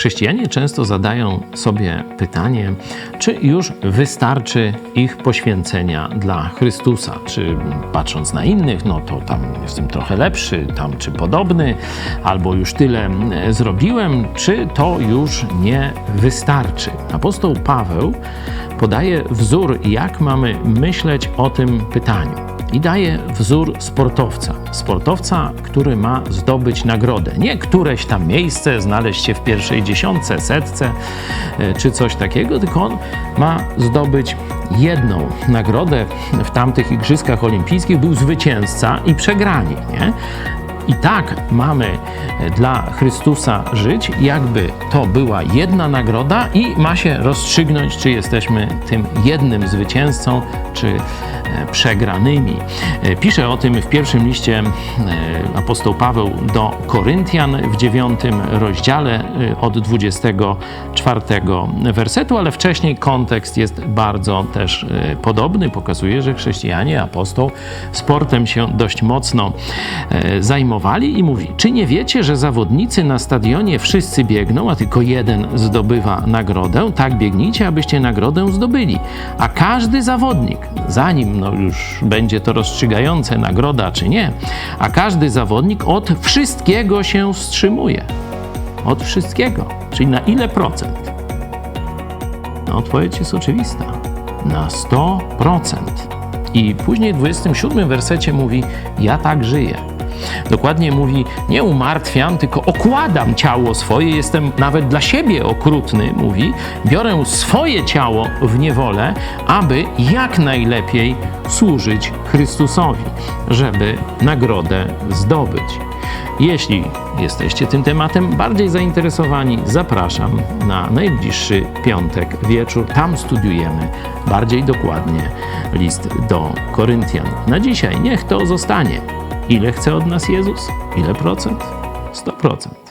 Chrześcijanie często zadają sobie pytanie, czy już wystarczy ich poświęcenia dla Chrystusa. Czy patrząc na innych, no to tam jestem trochę lepszy, tam czy podobny, albo już tyle e, zrobiłem, czy to już nie wystarczy. Apostoł Paweł podaje wzór, jak mamy myśleć o tym pytaniu i daje wzór sportowca. Sportowca, który ma zdobyć nagrodę. Nie któreś tam miejsce, znaleźć się w pierwszej dziesiątce, setce e, czy coś takiego, tylko on ma zdobyć jedną nagrodę. W tamtych Igrzyskach Olimpijskich był zwycięzca i przegrani. Nie? I tak mamy dla Chrystusa żyć, jakby to była jedna nagroda i ma się rozstrzygnąć, czy jesteśmy tym jednym zwycięzcą, czy e, przegranymi. E, Pisze o tym w pierwszym liście e, apostoł Paweł do Koryntian w dziewiątym rozdziale od 24 wersetu, ale wcześniej kontekst jest bardzo też podobny. Pokazuje, że chrześcijanie, apostoł sportem się dość mocno zajmowali i mówi, czy nie wiecie, że zawodnicy na stadionie wszyscy biegną, a tylko jeden zdobywa nagrodę? Tak biegnijcie, abyście nagrodę zdobyli. A każdy zawodnik, zanim no już będzie to rozstrzygające nagroda czy nie, a każdy zawodnik od wszystkiego się wstrzymuje. Od wszystkiego. Czyli na ile procent? No, odpowiedź jest oczywista. Na 100%. I później w 27 wersecie mówi: Ja tak żyję. Dokładnie mówi: Nie umartwiam, tylko okładam ciało swoje, jestem nawet dla siebie okrutny, mówi. Biorę swoje ciało w niewolę, aby jak najlepiej służyć Chrystusowi, żeby nagrodę zdobyć. Jeśli jesteście tym tematem bardziej zainteresowani, zapraszam na najbliższy piątek wieczór. Tam studiujemy bardziej dokładnie list do Koryntian. Na dzisiaj niech to zostanie. Ile chce od nas Jezus? Ile procent? 100%.